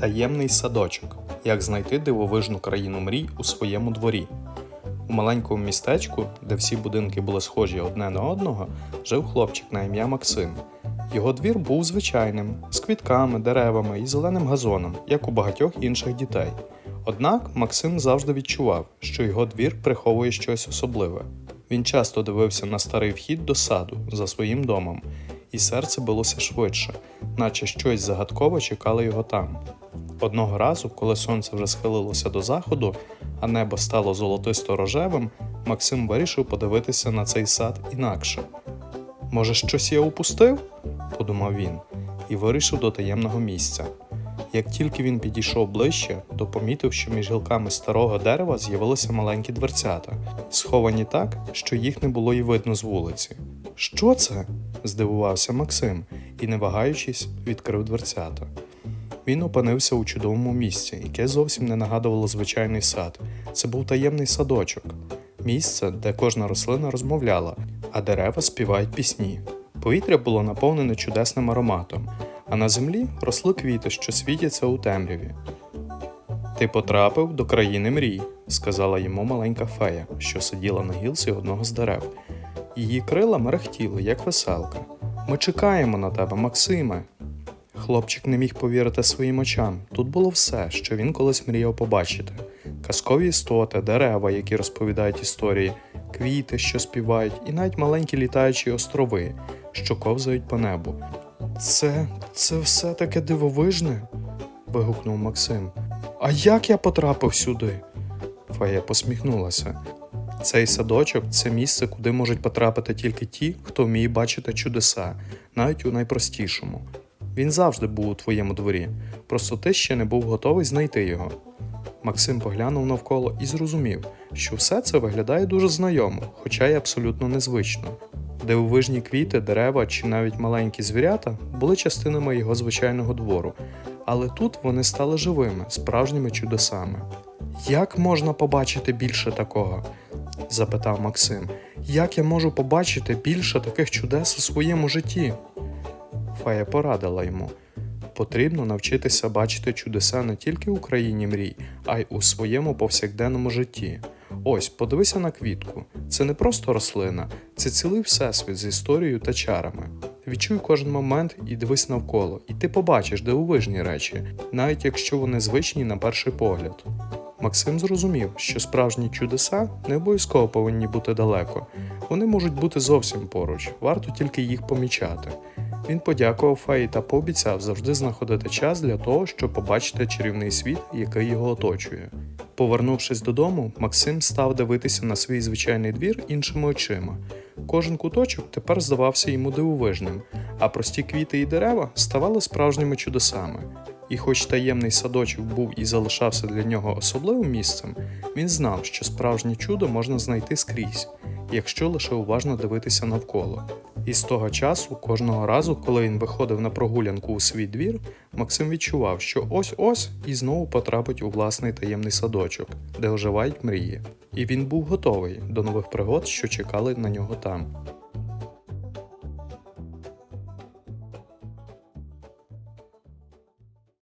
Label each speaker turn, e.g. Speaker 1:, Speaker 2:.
Speaker 1: Таємний садочок. Як знайти дивовижну країну мрій у своєму дворі. У маленькому містечку, де всі будинки були схожі одне на одного, жив хлопчик на ім'я Максим. Його двір був звичайним, з квітками, деревами і зеленим газоном, як у багатьох інших дітей. Однак Максим завжди відчував, що його двір приховує щось особливе. Він часто дивився на старий вхід до саду за своїм домом, і серце билося швидше, наче щось загадкове чекало його там. Одного разу, коли сонце вже схилилося до заходу, а небо стало золотисто рожевим, Максим вирішив подивитися на цей сад інакше. Може, щось я упустив? подумав він, і вирішив до таємного місця. Як тільки він підійшов ближче, то помітив, що між гілками старого дерева з'явилися маленькі дверцята, сховані так, що їх не було й видно з вулиці. Що це? здивувався Максим і, не вагаючись, відкрив дверцята. Він опинився у чудовому місці, яке зовсім не нагадувало звичайний сад. Це був таємний садочок, місце, де кожна рослина розмовляла, а дерева співають пісні. Повітря було наповнене чудесним ароматом, а на землі росли квіти, що світяться у темряві. Ти потрапив до країни мрій, сказала йому маленька фея, що сиділа на гілці одного з дерев. Її крила мерехтіли, як веселка. Ми чекаємо на тебе, Максиме. Хлопчик не міг повірити своїм очам. Тут було все, що він колись мріяв побачити: казкові істоти, дерева, які розповідають історії, квіти, що співають, і навіть маленькі літаючі острови, що ковзають по небу. Це це все таке дивовижне. вигукнув Максим. А як я потрапив сюди? Фея посміхнулася. Цей садочок це місце, куди можуть потрапити тільки ті, хто вміє бачити чудеса, навіть у найпростішому. Він завжди був у твоєму дворі, просто ти ще не був готовий знайти його. Максим поглянув навколо і зрозумів, що все це виглядає дуже знайомо, хоча й абсолютно незвично. Дивовижні квіти, дерева чи навіть маленькі звірята були частинами його звичайного двору, але тут вони стали живими, справжніми чудесами. Як можна побачити більше такого? запитав Максим. Як я можу побачити більше таких чудес у своєму житті? Фея порадила йому. Потрібно навчитися бачити чудеса не тільки у країні мрій, а й у своєму повсякденному житті. Ось, подивися на квітку. Це не просто рослина, це цілий всесвіт з історією та чарами. Відчуй кожен момент і дивись навколо, і ти побачиш дивовижні речі, навіть якщо вони звичні на перший погляд. Максим зрозумів, що справжні чудеса не обов'язково повинні бути далеко, вони можуть бути зовсім поруч, варто тільки їх помічати. Він подякував Феї та пообіцяв завжди знаходити час для того, щоб побачити чарівний світ, який його оточує. Повернувшись додому, Максим став дивитися на свій звичайний двір іншими очима. Кожен куточок тепер здавався йому дивовижним, а прості квіти і дерева ставали справжніми чудесами. І хоч таємний садочок був і залишався для нього особливим місцем, він знав, що справжнє чудо можна знайти скрізь, якщо лише уважно дивитися навколо. І з того часу, кожного разу, коли він виходив на прогулянку у свій двір, Максим відчував, що ось-ось і знову потрапить у власний таємний садочок, де оживають мрії. І він був готовий до нових пригод, що чекали на нього там.